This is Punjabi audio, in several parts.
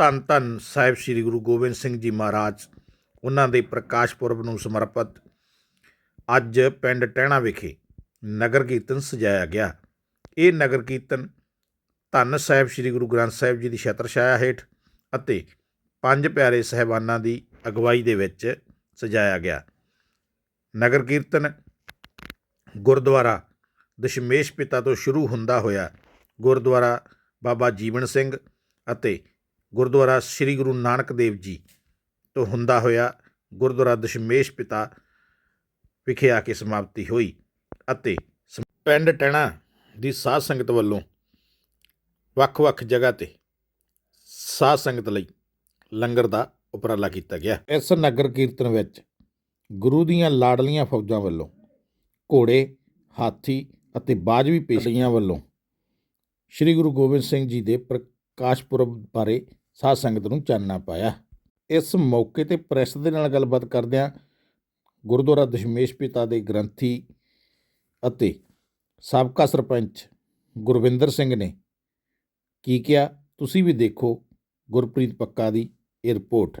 ਧੰਨ ਧੰਨ ਸਾਹਿਬ ਸ੍ਰੀ ਗੁਰੂ ਗੋਬਿੰਦ ਸਿੰਘ ਜੀ ਮਹਾਰਾਜ, ਉਹਨਾਂ ਦੇ ਪ੍ਰਕਾਸ਼ ਪੁਰਬ ਨੂੰ ਸਮਰਪਿਤ ਅੱਜ ਪਿੰਡ ਟਹਿਣਾ ਵਿਖੇ ਨਗਰ ਕੀਰਤਨ ਸਜਾਇਆ ਗਿਆ। ਇਹ ਨਗਰ ਕੀਰਤਨ ਧੰਨ ਸਾਹਿਬ ਸ੍ਰੀ ਗੁਰੂ ਗ੍ਰੰਥ ਸਾਹਿਬ ਜੀ ਦੀ ਛਤਰ ਛਾਇਆ ਹੇਠ ਅਤੇ ਪੰਜ ਪਿਆਰੇ ਸਹਿਬਾਨਾਂ ਦੀ ਅਗਵਾਈ ਦੇ ਵਿੱਚ ਸਜਾਇਆ ਗਿਆ। ਨਗਰ ਕੀਰਤਨ ਗੁਰਦੁਆਰਾ ਦਸ਼ਮੇਸ਼ ਪਿਤਾ ਤੋਂ ਸ਼ੁਰੂ ਹੁੰਦਾ ਹੋਇਆ ਗੁਰਦੁਆਰਾ ਬਾਬਾ ਜੀਵਨ ਸਿੰਘ ਅਤੇ ਗੁਰਦੁਆਰਾ ਸ੍ਰੀ ਗੁਰੂ ਨਾਨਕ ਦੇਵ ਜੀ ਤੋਂ ਹੁੰਦਾ ਹੋਇਆ ਗੁਰਦੁਆਰਾ ਦਸ਼ਮੇਸ਼ ਪਿਤਾ ਵਿਖੇ ਆ ਕੇ ਸਮਾਪਤੀ ਹੋਈ ਅਤੇ ਪਿੰਡ ਟੈਣਾ ਦੀ ਸਾਧ ਸੰਗਤ ਵੱਲੋਂ ਵੱਖ-ਵੱਖ ਜਗ੍ਹਾ ਤੇ ਸਾਧ ਸੰਗਤ ਲਈ ਲੰਗਰ ਦਾ ਉਪਰਾਲਾ ਕੀਤਾ ਗਿਆ। ਇਸ ਨਗਰ ਕੀਰਤਨ ਵਿੱਚ ਗੁਰੂ ਦੀਆਂ ਲਾਡਲੀਆਂ ਫੌਜਾਂ ਵੱਲੋਂ ਘੋੜੇ, ਹਾਥੀ ਅਤੇ ਬਾਜਵੀ ਪੇਸ਼ੀਆਂ ਵੱਲੋਂ ਸ੍ਰੀ ਗੁਰੂ ਗੋਬਿੰਦ ਸਿੰਘ ਜੀ ਦੇ ਪ੍ਰਕਾਸ਼ ਪੁਰਬ ਬਾਰੇ ਸਾਧ ਸੰਗਤ ਨੂੰ ਚਾਨਣਾ ਪਾਇਆ। ਇਸ ਮੌਕੇ ਤੇ ਪ੍ਰੈਸ ਦੇ ਨਾਲ ਗੱਲਬਾਤ ਕਰਦਿਆਂ ਗੁਰਦੁਆਰਾ ਦਸ਼ਮੇਸ਼ ਪਿਤਾ ਦੇ ਗ੍ਰੰਥੀ ਅਤੇ ਸਾਬਕਾ ਸਰਪੰਚ ਗੁਰਵਿੰਦਰ ਸਿੰਘ ਨੇ ਕੀ ਕਿਹਾ, ਤੁਸੀਂ ਵੀ ਦੇਖੋ ਗੁਰਪ੍ਰੀਤ ਪੱਕਾ ਦੀ ਇਹ ਰਿਪੋਰਟ।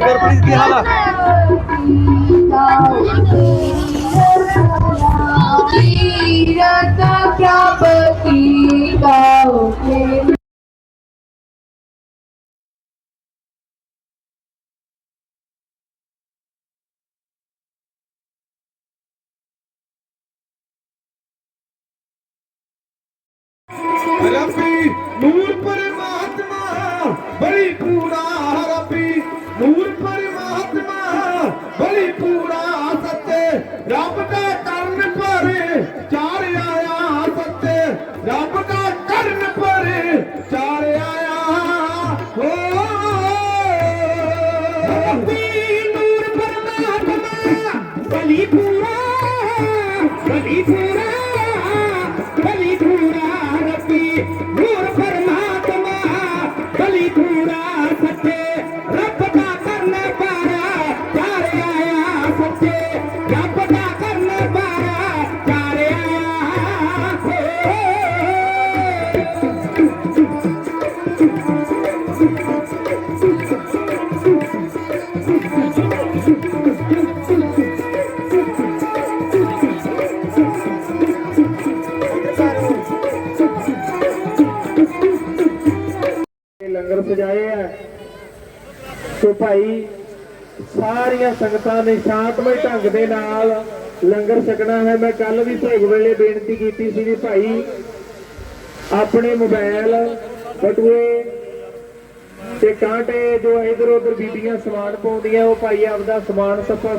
ਗੁਰਪ੍ਰੀਤ ਕੀ ਹਾਲ ਆ ਕੀਰਤ ਪ੍ਰਾਪਤੀ ਕਾਉ ਨੂਰ ਪਰਮਾਤਮਾ ਬੜੀ ਪੂਰਾ ਪਰਮਾਤਮਾ ਬਲੀ ਲੰਗਰ ਆ। ਸੋ ਭਾਈ, ਸਾਰੀਆਂ ਸੰਗਤਾਂ ਨੇ ਸ਼ਾਂਤਮਈ ਢੰਗ ਦੇ ਨਾਲ ਲੰਗਰ ਛਕਣਾ ਹੈ। ਮੈਂ ਕੱਲ ਵੀ ਭੋਗ ਵੇਲੇ ਬੇਨਤੀ ਕੀਤੀ ਸੀ ਵੀ ਭਾਈ, ਆਪਣੇ ਮੋਬਾਈਲ ਬਟੂਏ ਤੇ ਕਾਂਟੇ ਜੋ ਇਧਰ ਉਧਰ ਬੀਬੀਆਂ ਸਮਾਨ ਪਾਉਂਦੀਆਂ, ਉਹ ਭਾਈ ਆਪਦਾ ਸਮਾਨ ਸੱਪਾ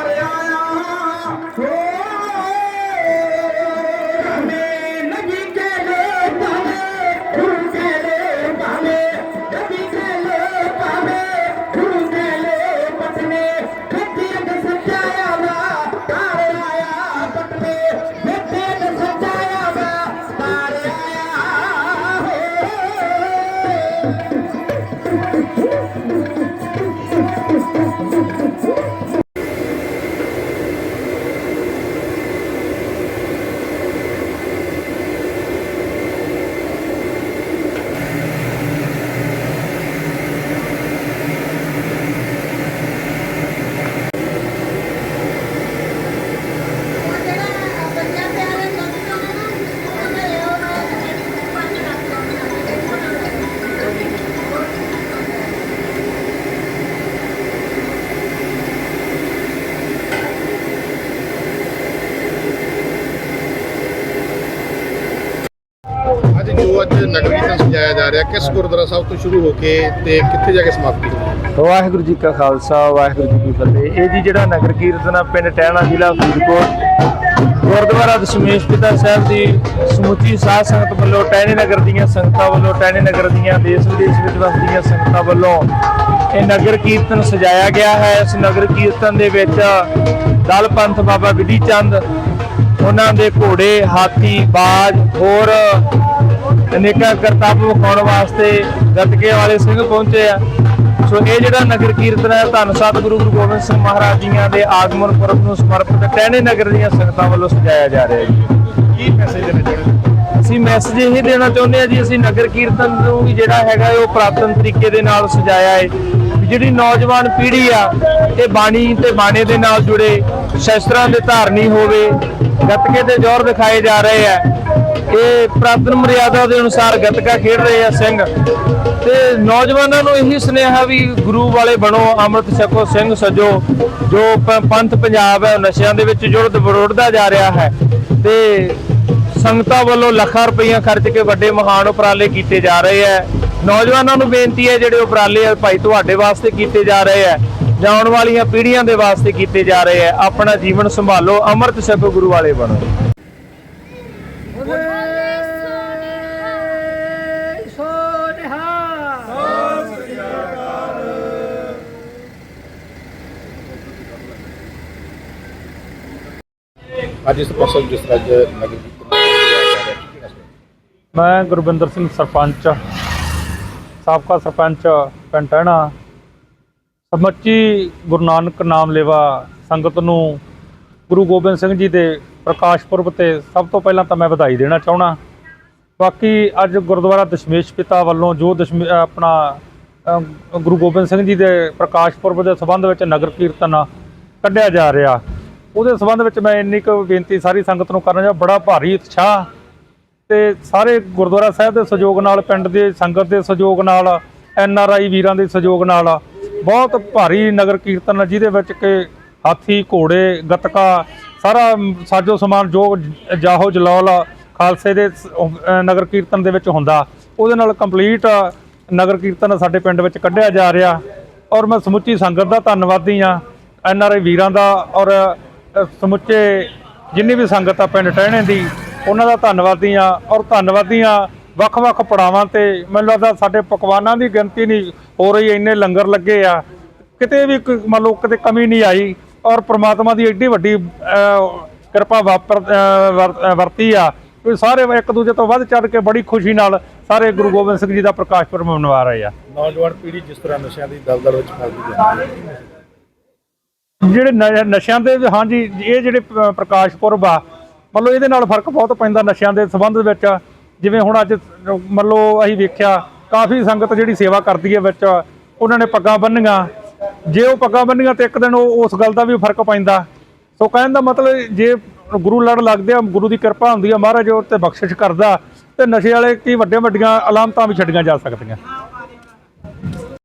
ਜੋ ਅੱਜ ਨਗਰ ਕੀਰਤਨ ਸਜਾਇਆ ਜਾ ਰਿਹਾ, ਕਿਸ ਗੁਰਦੁਆਰਾ ਸਾਹਿਬ ਤੋਂ ਸ਼ੁਰੂ ਹੋ ਕੇ ਤੇ ਕਿੱਥੇ ਜਾ ਕੇ ਸਮਾਪਤੀ ਵਾਹਿਗੁਰੂ ਜੀ ਕਾ ਖਾਲਸਾ, ਵਾਹਿਗੁਰੂ ਜੀ ਕੀ ਫਤਿਹ। ਇਹ ਜੀ ਜਿਹੜਾ ਨਗਰ ਕੀਰਤਨ ਆ, ਪਿੰਡ ਟਹਿਣਾ ਜ਼ਿਲ੍ਹਾ ਫਰੀਦਕੋਟ। ਗੁਰਦੁਆਰਾ ਦਸ਼ਮੇਸ਼ ਪਿਤਾ ਸਾਹਿਬ ਦੀ ਸਮੁੱਚੀ ਸਾਧ ਸੰਗਤ ਵੱਲੋਂ ਟਹਿਣੇ ਨਗਰ ਦੀਆਂ ਸੰਗਤਾਂ ਵੱਲੋਂ, ਟਹਿਣੇ ਨਗਰ ਦੀਆਂ ਦੇਸ਼ ਵਿਦੇਸ਼ ਵਿੱਚ ਵਸਦੀਆਂ ਸੰਗਤਾਂ ਵੱਲੋਂ ਇਹ ਨਗਰ ਕੀਰਤਨ ਸਜਾਇਆ ਗਿਆ ਹੈ। ਇਸ ਨਗਰ ਕੀਰਤਨ ਦੇ ਵਿੱਚ ਦਲ ਪੰਥ ਬਾਬਾ ਵਿਧੀ ਚੰਦ, ਉਹਨਾਂ ਦੇ ਘੋੜੇ, ਹਾਥੀ, ਬਾਜ, ਹੋਰ ਅਨੇਕਾਂ ਕਰਤੱਵ ਵਿਖਾਉਣ ਵਾਸਤੇ ਗੱਤਕੇ ਵਾਲੇ ਸਿੰਘ ਪਹੁੰਚੇ ਆ। ਸੋ ਇਹ ਜਿਹੜਾ ਨਗਰ ਕੀਰਤਨ ਹੈ ਧੰਨ ਸਤਿਗੁਰੂ ਗੁਰੂ ਗੋਬਿੰਦ ਸਿੰਘ ਮਹਾਰਾਜ ਜੀਆਂ ਦੇ ਆਗਮਨ ਪੁਰਬ ਨੂੰ ਸਮਰਪਿਤ ਟਹਿਣੇ ਨਗਰ ਦੀਆਂ ਸੰਗਤਾਂ ਵੱਲੋਂ ਸਜਾਇਆ ਜਾ ਰਿਹਾ ਹੈ ਜੀ। ਕੀ ਮੈਸੇਜ ਦੇਣਾ ਚਾਹੁੰਦੇ ਅਸੀਂ ਮੈਸੇਜ ਇਹ ਦੇਣਾ ਚਾਹੁੰਦੇ ਹਾਂ ਜੀ ਅਸੀਂ ਨਗਰ ਕੀਰਤਨ ਨੂੰ ਵੀ ਜਿਹੜਾ ਹੈਗਾ ਉਹ ਪ੍ਰਾਤਨ ਤਰੀਕੇ ਦੇ ਨਾਲ ਸਜਾਇਆ ਹੈ। ਜਿਹੜੀ ਨੌਜਵਾਨ ਪੀੜ੍ਹੀ ਆ ਇਹ ਬਾਣੀ ਤੇ ਬਾਣੇ ਦੇ ਨਾਲ ਜੁੜੇ ਸ਼ਸਤਰਾਂ ਦੇ ਧਾਰਨੀ ਹੋਵੇ ਗੱਤਕੇ ਦੇ ਜ਼ੋਰ ਦਿਖਾਏ ਜਾ ਰਹੇ ਆ। ਇਹ ਪ੍ਰਾਤਨ ਮਰਿਆਦਾ ਦੇ ਅਨੁਸਾਰ ਗੱਤਕਾ ਖੇਡ ਰਹੇ ਆ ਸਿੰਘ। ਤੇ ਨੌਜਵਾਨਾਂ ਨੂੰ ਇਹੀ ਸੁਨੇਹਾ ਵੀ ਗੁਰੂ ਵਾਲੇ ਬਣੋ, ਅੰਮ੍ਰਿਤ ਛਕੋ, ਸਿੰਘ ਸਜੋ, ਜੋ ਪੰਥ ਪੰਜਾਬ ਹੈ, ਉਹ ਨਸ਼ਿਆਂ ਦੇ ਵਿੱਚ ਜੁੜਦ ਬਰੋੜਦਾ ਜਾ ਰਿਹਾ ਹੈ। ਤੇ ਸੰਗਤਾਂ ਵੱਲੋਂ ਲੱਖਾਂ ਰੁਪਈਆ ਖਰਚ ਕੇ ਵੱਡੇ ਮਹਾਨ ਉਪਰਾਲੇ ਕੀਤੇ ਜਾ ਰਹੇ ਹੈ। ਨੌਜਵਾਨਾਂ ਨੂੰ ਬੇਨਤੀ ਹੈ, ਜਿਹੜੇ ਉਪਰਾਲੇ ਭਾਈ ਤੁਹਾਡੇ ਵਾਸਤੇ ਕੀਤੇ ਜਾ ਰਹੇ ਹੈ ਜਾਂ ਆਉਣ ਵਾਲੀਆਂ ਪੀੜ੍ਹੀਆਂ ਦੇ ਵਾਸਤੇ ਕੀਤੇ ਜਾ ਰਹੇ ਹੈ। ਆਪਣਾ ਜੀਵਨ ਸੰਭਾਲੋ, ਅੰਮ੍ਰਿਤ ਛਕੋ, ਗੁਰੂ ਵਾਲੇ ਬਣੋ। ਅੱਜ ਇਸ ਫਸਲ ਜਿਸ ਤਰ੍ਹਾਂ ਅੱਜ ਨਗਰ ਕੀਰਤਨ ਮੈਂ ਗੁਰਵਿੰਦਰ ਸਿੰਘ ਸਰਪੰਚ, ਸਾਬਕਾ ਸਰਪੰਚ ਪਿੰਡ ਟਹਿਣਾ ਸਮੁੱਚੀ ਗੁਰੂ ਨਾਨਕ ਨਾਮ ਲੇਵਾ ਸੰਗਤ ਨੂੰ ਗੁਰੂ ਗੋਬਿੰਦ ਸਿੰਘ ਜੀ ਦੇ ਪ੍ਰਕਾਸ਼ ਪੁਰਬ ਤੇ ਸਭ ਤੋਂ ਪਹਿਲਾਂ ਤਾਂ ਮੈਂ ਵਧਾਈ ਦੇਣਾ ਚਾਹਣਾ ਬਾਕੀ ਅੱਜ ਗੁਰਦੁਆਰਾ ਦਸ਼ਮੇਸ਼ ਪਿਤਾ ਵੱਲੋਂ ਜੋ ਦਸ਼ਮੇ ਆਪਣਾ ਗੁਰੂ ਗੋਬਿੰਦ ਸਿੰਘ ਜੀ ਦੇ ਪ੍ਰਕਾਸ਼ ਪੁਰਬ ਦੇ ਸੰਬੰਧ ਵਿੱਚ ਨਗਰ ਕੀਰਤਨ ਕੱਢਿਆ ਜਾ ਰਿਹਾ। ਉਹਦੇ ਸੰਬੰਧ ਵਿੱਚ ਮੈਂ ਇੰਨੀ ਕੁ ਬੇਨਤੀ ਸਾਰੀ ਸੰਗਤ ਨੂੰ ਕਰਨਾ ਚਾਹਾਂ ਬੜਾ ਭਾਰੀ ਉਤਸ਼ਾਹ। ਤੇ ਸਾਰੇ ਗੁਰਦੁਆਰਾ ਸਾਹਿਬ ਦੇ ਸਹਿਯੋਗ ਨਾਲ, ਪਿੰਡ ਦੇ ਸੰਗਤ ਦੇ ਸਹਿਯੋਗ ਨਾਲ, ਐਨ ਆਰ ਆਈ ਵੀਰਾਂ ਦੇ ਸਹਿਯੋਗ ਨਾਲ, ਬਹੁਤ ਭਾਰੀ ਨਗਰ ਕੀਰਤਨ ਜਿਹਦੇ ਵਿੱਚ ਕਿ ਹਾਥੀ, ਘੋੜੇ, ਗੱਤਕਾ, ਸਾਰਾ ਸਾਜੋ ਸਮਾਨ ਜੋ ਜਾਹੋ ਜਲਾਲ ਖਾਲਸੇ ਦੇ ਨਗਰ ਕੀਰਤਨ ਦੇ ਵਿੱਚ ਹੁੰਦਾ। ਉਹਦੇ ਨਾਲ ਕੰਪਲੀਟ ਨਗਰ ਕੀਰਤਨ ਸਾਡੇ ਪਿੰਡ ਵਿੱਚ ਕੱਢਿਆ ਜਾ ਰਿਹਾ। ਔਰ ਮੈਂ ਸਮੁੱਚੀ ਸੰਗਤ ਦਾ ਧੰਨਵਾਦੀ ਆ ਐਨ ਆਰ ਆਈ ਵੀਰਾਂ ਦਾ ਔਰ ਸਮੁੱਚੇ ਜਿੰਨੀ ਵੀ ਸੰਗਤ ਆ ਪਿੰਡ ਟਹਿਣੇ ਦੀ, ਉਹਨਾਂ ਦਾ ਧੰਨਵਾਦੀ ਆ ਔਰ ਧੰਨਵਾਦੀ ਆ ਵੱਖ-ਵੱਖ ਪੜਾਵਾਂ ਤੇ ਮੈਨੂੰ ਲੱਗਦਾ ਸਾਡੇ ਪਕਵਾਨਾਂ ਦੀ ਗਿਣਤੀ ਨਹੀਂ ਹੋ ਰਹੀ, ਇੰਨੇ ਲੰਗਰ ਲੱਗੇ ਆ। ਕਿਤੇ ਵੀ ਮੰਨ ਲਓ ਕਿਤੇ ਕਮੀ ਨਹੀਂ ਆਈ ਔਰ ਪ੍ਰਮਾਤਮਾ ਦੀ ਐਡੀ ਵੱਡੀ ਕਿਰਪਾ ਵਾਪਰ ਵਰ- ਵਰਤੀ ਆ। ਕਿ ਸਾਰੇ ਇੱਕ ਦੂਜੇ ਤੋਂ ਵੱਧ ਚੜ ਕੇ ਬੜੀ ਖੁਸ਼ੀ ਨਾਲ ਸਾਰੇ ਗੁਰੂ ਗੋਬਿੰਦ ਸਿੰਘ ਜੀ ਦਾ ਪ੍ਰਕਾਸ਼ ਪੁਰਬ ਮਨਵਾ ਰਹੇ ਆ। ਨੌਜਵਾਨ ਪੀੜ੍ਹੀ ਜਿਸ ਤਰ੍ਹਾਂ ਨਸ਼ਿਆਂ ਦੀ ਦਲਦਲ ਵਿੱਚ ਫਸਦੀ ਜਾਂਦੀ ਹੈ। ਜਿਹੜੇ ਨ- ਨਸ਼ਿਆਂ ਦੇ ਹਾਂਜੀ, ਇਹ ਜਿਹੜੇ ਪ੍ਰਕਾਸ਼ ਪੁਰਬ ਆ ਮਤਲਬ ਇਹਦੇ ਨਾਲ ਫ਼ਰਕ ਬਹੁਤ ਪੈਂਦਾ ਨਸ਼ਿਆਂ ਦੇ ਸੰਬੰਧ ਵਿੱਚ। ਜਿਵੇਂ ਹੁਣ ਅੱਜ ਮਤਲਬ ਅਸੀਂ ਵੇਖਿਆ, ਕਾਫੀ ਸੰਗਤ ਜਿਹੜੀ ਸੇਵਾ ਕਰਦੀ ਹੈ ਵਿੱਚ, ਉਹਨਾਂ ਨੇ ਪੱਗਾਂ ਬੰਨੀਆਂ। ਜੇ ਉਹ ਪੱਗਾਂ ਬੰਨੀਆਂ ਤੇ ਇੱਕ ਦਿਨ ਉਹ, ਉਸ ਗੱਲ ਦਾ ਵੀ ਫ਼ਰਕ ਪੈਂਦਾ। ਸੋ ਕਹਿਣ ਦਾ ਮਤਲਬ ਜੇ ਗੁਰੂ ਲੜ ਲੱਗਦੇ ਆ, ਗੁਰੂ ਦੀ ਕਿਰਪਾ ਹੁੰਦੀ ਆ ਮਹਾਰਾਜ, ਉਹ ਤੇ ਬਖਸ਼ਿਸ਼ ਕਰਦਾ। ਤੇ ਨਸ਼ੇ ਵਾਲੇ ਕੀ ਵੱਡੇ ਵੱਡੀਆਂ ਅਲਾਮਤਾਂ ਵੀ ਛੱਡੀਆਂ ਜਾ ਸਕਦੀਆਂ।